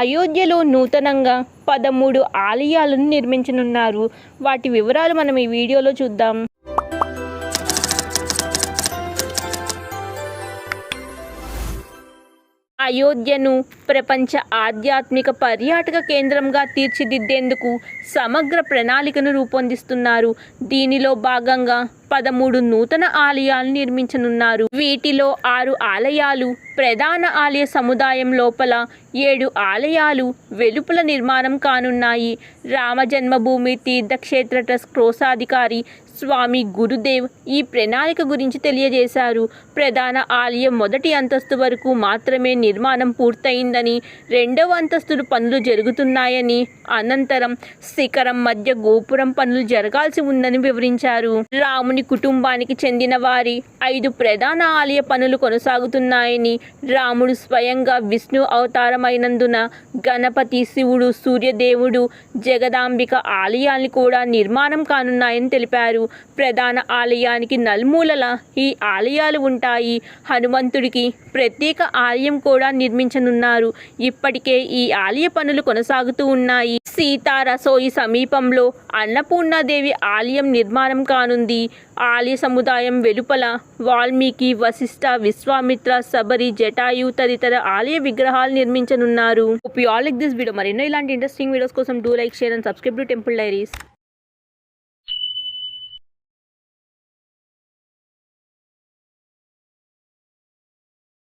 అయోధ్యలో నూతనంగా పదమూడు ఆలయాలను నిర్మించనున్నారు. వాటి వివరాలు మనం ఈ వీడియోలో చూద్దాం. అయోధ్యను ప్రపంచ ఆధ్యాత్మిక పర్యాటక కేంద్రంగా తీర్చిదిద్దేందుకు సమగ్ర ప్రణాళికను రూపొందిస్తున్నారు. దీనిలో భాగంగా పదమూడు నూతన ఆలయాలు నిర్మించనున్నారు. వీటిలో ఆరు ఆలయాలు ప్రధాన ఆలయ సముదాయం లోపల ఏడు ఆలయాలు వెలుపల నిర్మాణం కానున్నాయి. రామ జన్మభూమి తీర్థక్షేత్ర ట్రస్ట్ క్రోసాధికారి స్వామి గురుదేవ్ ఈ ప్రణాళిక గురించి తెలియజేశారు. ప్రధాన ఆలయం మొదటి అంతస్తు వరకు మాత్రమే నిర్మాణం పూర్తయిందని రెండవ అంతస్తులు పనులు జరుగుతున్నాయని అనంతరం శిఖరం మధ్య గోపురం పనులు జరగాల్సి ఉందని వివరించారు. రాముని కుటుంబానికి చెందిన వారి ఐదు ప్రధాన ఆలయ పనులు కొనసాగుతున్నాయని రాముడు స్వయంగా విష్ణు అవతారమైనందున గణపతి శివుడు సూర్యదేవుడు జగదాంబిక ఆలయాన్ని కూడా నిర్మాణం కానున్నాయని తెలిపారు. ప్రధాన ఆలయానికి నలుమూలల ఈ ఆలయాలు ఉంటాయి. హనుమంతుడికి ప్రత్యేక ఆలయం కూడా నిర్మించనున్నారు. ఇప్పటికే ఈ ఆలయ పనులు కొనసాగుతూ ఉన్నాయి. సీతారసోయి సమీపంలో అన్నపూర్ణాదేవి ఆలయం నిర్మాణం కానుంది. ఆలయ సముదాయం వెలుపల వాల్మీకి వశిష్ఠ విశ్వామిత్ర సబరి జటాయు తదితర ఆలయ విగ్రహాలు నిర్మించనున్నారు. ఆల్ లైక్ దిస్ వీడియో మరెన్నో ఇలాంటి ఇంట్రెస్టింగ్ వీడియోస్ కోసం do like share and subscribe to temple diaries